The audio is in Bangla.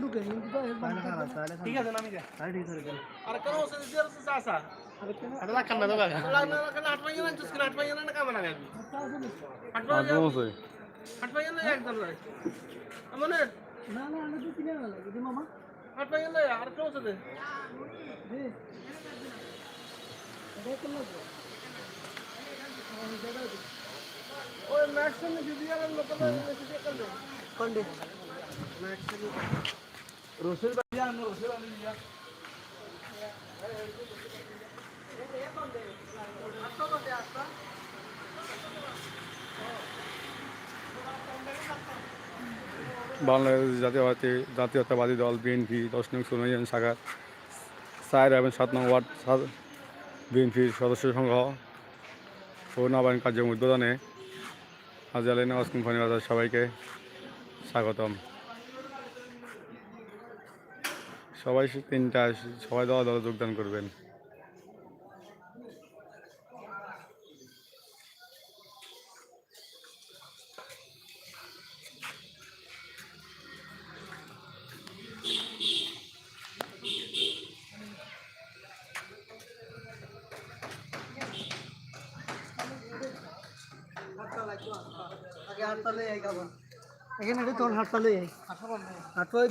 दुखे ठीक है ना मी अरे करो उसे जर से सासा। अरे लाख ना बघा लागणार का आठवा येणार चुसकी आठवा येणार का म्हणा आठवा येणार आठवा येणार एकदम नाही म्हणे ना ना अंडा दुखी नाही आला किती मामा। आठवा येणार अरे करो उसे दे। ओए मैक्स ने दीदी यार लोकल मैसेज कर दो। कंडे मैक्स ने রসুল বাংলাদেশ জাতীয়বাদী, জাতীয়তাবাদী দল বিএনপি দশ নং সুনাইয়ান শাখার চার এবং সাত নং ওয়ার্ড বিএনপির সদস্য সংঘ। ও কার্যক্রম উদ্বোধনে হাজি আলী নওয়াজ কোম্পানি বাজার সবাইকে স্বাগতম। সবাই তিনটা সবাই দল দলে যোগদান করবেন। আগে এখানে তোর হাততালে এই হাততালে